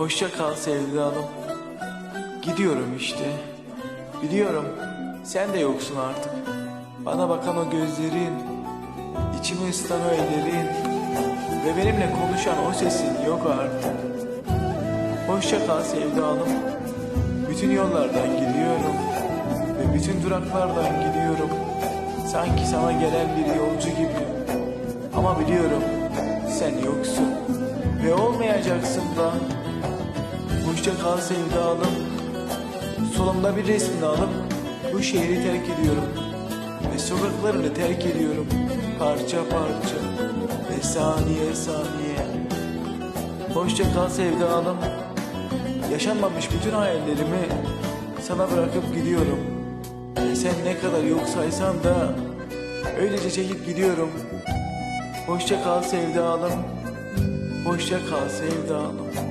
Hoşça kal sevdalım. Gidiyorum işte. Biliyorum sen de yoksun artık. Bana bakan o gözlerin, içimi ısıtan o ellerin ve benimle konuşan o sesin yok artık. Hoşça kal sevdalım. Bütün yollardan gidiyorum ve bütün duraklardan gidiyorum. Sanki sana gelen bir yolcu gibi. Ama biliyorum sen yoksun ve olmayacaksın da. Hoşça kal sevdalım. Solumda bir resmini alıp bu şehri terk ediyorum. Ve sokaklarını terk ediyorum. Parça parça ve saniye saniye. Hoşça kal sevdalım. Yaşanmamış bütün hayallerimi sana bırakıp gidiyorum. Sen ne kadar yok saysan da öylece çekip gidiyorum. Hoşça kal sevdalım. Hoşça kal sevdalım.